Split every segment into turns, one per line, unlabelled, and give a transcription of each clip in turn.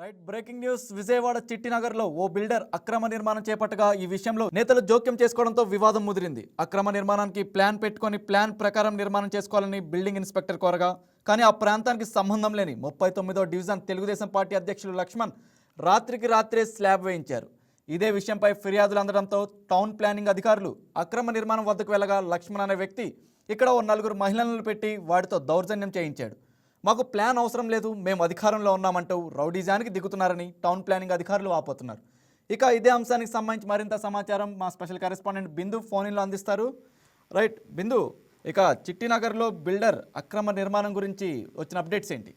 Right breaking news. Vijayawada చిట్టినగర్లో ఓ builder అక్రమ నిర్మాణం చేపట్టగా ఈ విషయంలో నేతలు జోక్యం చేసుకోవడంతో వివాదం ముదిరింది. అక్రమ నిర్మాణానికి ప్లాన్ పెట్టుకొని ప్లాన్ ప్రకారం నిర్మాణం చేసుకోవాలని బిల్డింగ్ ఇన్స్పెక్టర్ కోరగా కానీ ఆ ప్రాంతానికి సంబంధం లేని ముప్పై తొమ్మిదో డివిజన్ తెలుగుదేశం పార్టీ అధ్యక్షులు లక్ష్మణ్ రాత్రికి రాత్రే స్లాబ్ వేయించారు. ఇదే విషయంపై ఫిర్యాదులు అందడంతో టౌన్ ప్లానింగ్ అధికారులు అక్రమ నిర్మాణం వద్దకు వెళ్ళగా లక్ష్మణ్ అనే వ్యక్తి ఇక్కడ ఓ నలుగురు మహిళలను పెట్టి వాడితో దౌర్జన్యం చేయించాడు. మాకు ప్లాన్ అవసరం లేదు మేము అధికారంలో ఉన్నామంటూ రౌడీజానికి దిగుతున్నారని టౌన్ ప్లానింగ్ అధికారులు ఆపోతున్నారు ఇక ఇదే అంశానికి సంబంధించి మరింత సమాచారం మా స్పెషల్ కరెస్పాండెంట్ బిందు ఫోన్లో అందిస్తారు. రైట్ బిందు ఇక చిట్టినగర్లో బిల్డర్ అక్రమ నిర్మాణం గురించి వచ్చిన అప్డేట్స్ ఏంటి?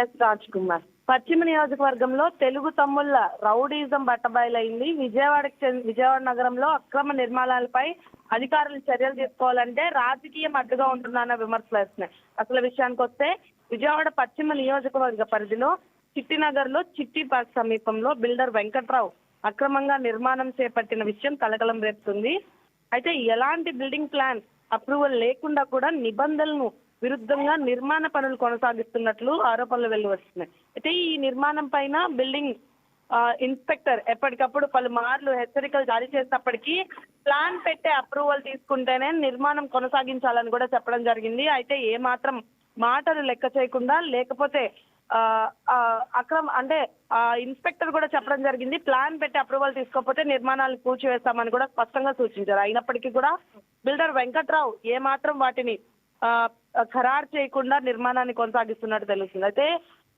ఎస్ రాజ్ కుమార్ పశ్చిమ నియోజకవర్గంలో తెలుగు తమ్ముళ్ళ రౌడీజం బట్టబయలైంది. విజయవాడకి విజయవాడ నగరంలో అక్రమ నిర్మాణాలపై అధికారులు చర్యలు తీసుకోవాలంటే రాజకీయం అడ్డుగా ఉంటుందన్న విమర్శలు వేస్తున్నాయి. అసలు విషయానికి వస్తే విజయవాడ పశ్చిమ నియోజకవర్గ పరిధిలో చిట్టినగర్లో చిట్టి పార్క్ సమీపంలో బిల్డర్ వెంకట్రావు అక్రమంగా నిర్మాణం చేపట్టిన విషయం కలకలం రేపుతుంది. అయితే ఎలాంటి బిల్డింగ్ ప్లాన్ అప్రూవల్ లేకుండా కూడా నిబంధనలను విరుద్ధంగా నిర్మాణ పనులు కొనసాగిస్తున్నట్లు ఆరోపణలు వెల్లువస్తున్నాయి అయితే ఈ నిర్మాణం పైన బిల్డింగ్ ఆ, ఇన్స్పెక్టర్ ఎప్పటికప్పుడు పలుమార్లు హెచ్చరికలు జారీ చేసినప్పటికీ ప్లాన్ పెట్టే అప్రూవల్ తీసుకుంటేనే నిర్మాణం కొనసాగించాలని కూడా చెప్పడం జరిగింది. అయితే ఏ మాత్రం మాటలు లెక్క చేయకుండా లేకపోతే ఆ, అక్రమ అంటే ఆ ఇన్స్పెక్టర్ కూడా చెప్పడం జరిగింది. ప్లాన్ పెట్టి అప్రూవల్ తీసుకోకపోతే నిర్మాణాలు కూల్చివేస్తామని కూడా స్పష్టంగా సూచించారు. అయినప్పటికీ కూడా బిల్డర్ వెంకట్రావు ఏ మాత్రం వాటిని ఖరారు చేయకుండా నిర్మాణాన్ని కొనసాగిస్తున్నట్టు తెలుస్తుంది. అయితే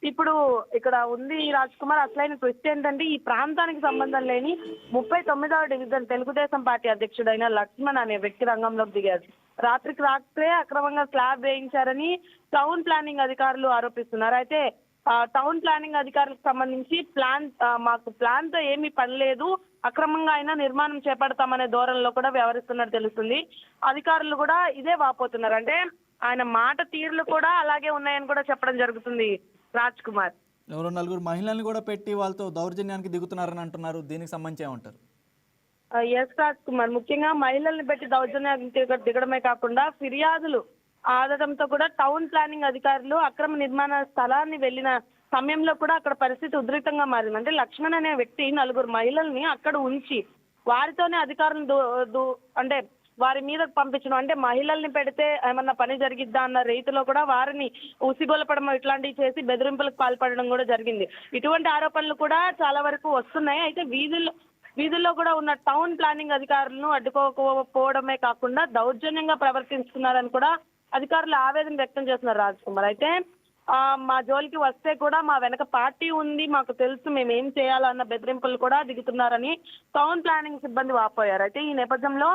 ఇప్పుడు ఇక్కడ ఉంది రాజ్ కుమార్ అసలైన ట్విస్ట్ ఏంటంటే ఈ ప్రాంతానికి సంబంధం లేని ముప్పై తొమ్మిదవ డివిజన్ తెలుగుదేశం పార్టీ అధ్యక్షుడైన లక్ష్మణ్ అనే వ్యక్తి రంగంలోకి దిగారు. రాత్రికి రాత్రే అక్రమంగా స్లాబ్ వేయించారని టౌన్ ప్లానింగ్ అధికారులు ఆరోపిస్తున్నారు. అయితే టౌన్ ప్లానింగ్ అధికారులకు సంబంధించి ప్లాన్ మాకు ప్లాన్తో ఏమీ పని లేదు అక్రమంగా అయినా నిర్మాణం చేపడతామనే ధోరణిలో కూడా వ్యవహరిస్తున్నట్టు తెలుస్తుంది. అధికారులు కూడా ఇదే వాపోతున్నారు. అంటే ఆయన మాట తీరులు కూడా అలాగే ఉన్నాయని కూడా చెప్పడం జరుగుతుంది రాజ్ కుమార్.
ఎవరో నలుగురు మహిళల్ని కూడా పెట్టి వాళ్ళతో దౌర్జన్యానికి దిగుతున్నారని అంటున్నారు. దీనికి సంబంధించి ఏమంటారు?
ఎస్ రాజ్ కుమార్. ముఖ్యంగా మహిళల్ని పెట్టి దౌర్జన్యానికి దిగ- దిగడమే కాకుండా ఫిర్యాదులు ఆదడంతో కూడా టౌన్ ప్లానింగ్ అధికారులు అక్రమ నిర్మాణ స్థలాన్ని వెళ్ళిన సమయంలో కూడా అక్కడ పరిస్థితి ఉద్రిక్తంగా మారింది. అంటే లక్ష్మణ్ అనే వ్యక్తి నలుగురు మహిళల్ని అక్కడ ఉంచి వారితోనే అధికారులు దూ దు- అంటే వారి మీద పంపించడం. అంటే మహిళల్ని పెడితే ఏమన్నా పని జరిగిద్దా అన్న రీతిలో కూడా వారిని ఉసిగొలపడం ఇట్లాంటివి చేసి బెదిరింపులకు పాల్పడడం కూడా జరిగింది. ఇటువంటి ఆరోపణలు కూడా చాలా వరకు వస్తున్నాయి. అయితే వీధుల్లో వీధుల్లో కూడా ఉన్న టౌన్ ప్లానింగ్ అధికారులను అడ్డుకోకపోవడమే కాకుండా దౌర్జన్యంగా ప్రవర్తిస్తున్నారని కూడా అధికారులు ఆవేదన వ్యక్తం చేస్తున్నారు రాజ్ కుమార్. అయితే ఆ, మా జోలికి వస్తే కూడా మా వెనక పార్టీ ఉంది మాకు తెలుసు మేము ఏం చేయాలన్న బెదిరింపులు కూడా దిగుతున్నారని టౌన్ ప్లానింగ్ సిబ్బంది వాపోయారు. అయితే ఈ నేపథ్యంలో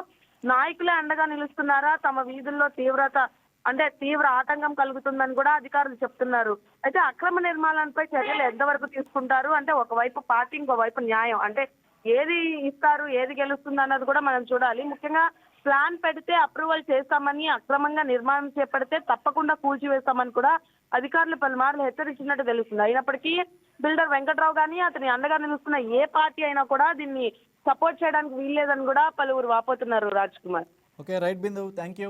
నాయకులే అండగా నిలుస్తున్నారా? తమ వీధుల్లో తీవ్రత అంటే తీవ్ర ఆటంకం కలుగుతుందని కూడా అధికారులు చెప్తున్నారు. అయితే అక్రమ నిర్మాణాలపై చర్యలు ఎంతవరకు తీసుకుంటారు? అంటే ఒకవైపు పార్టీ ఇంకోవైపు న్యాయం. అంటే ఏది ఇస్తారు ఏది గెలుస్తుంది అన్నది కూడా మనం చూడాలి. ముఖ్యంగా ప్లాన్ పెడితే అప్రూవల్ చేస్తామని అక్రమంగా నిర్మాణం చేపడితే తప్పకుండా కూల్చివేస్తామని కూడా అధికారులు పలుమార్లు హెచ్చరించినట్టు తెలుస్తుంది. అయినప్పటికీ బిల్డర్ వెంకట్రావు కానీ అతని అండగా నిలుస్తున్న ఏ పార్టీ అయినా కూడా దీన్ని సపోర్ట్ చేయడానికి వీల్లేదని కూడా పలువురు వాపోతున్నారు Raj Kumar.
Okay right Bindu thank you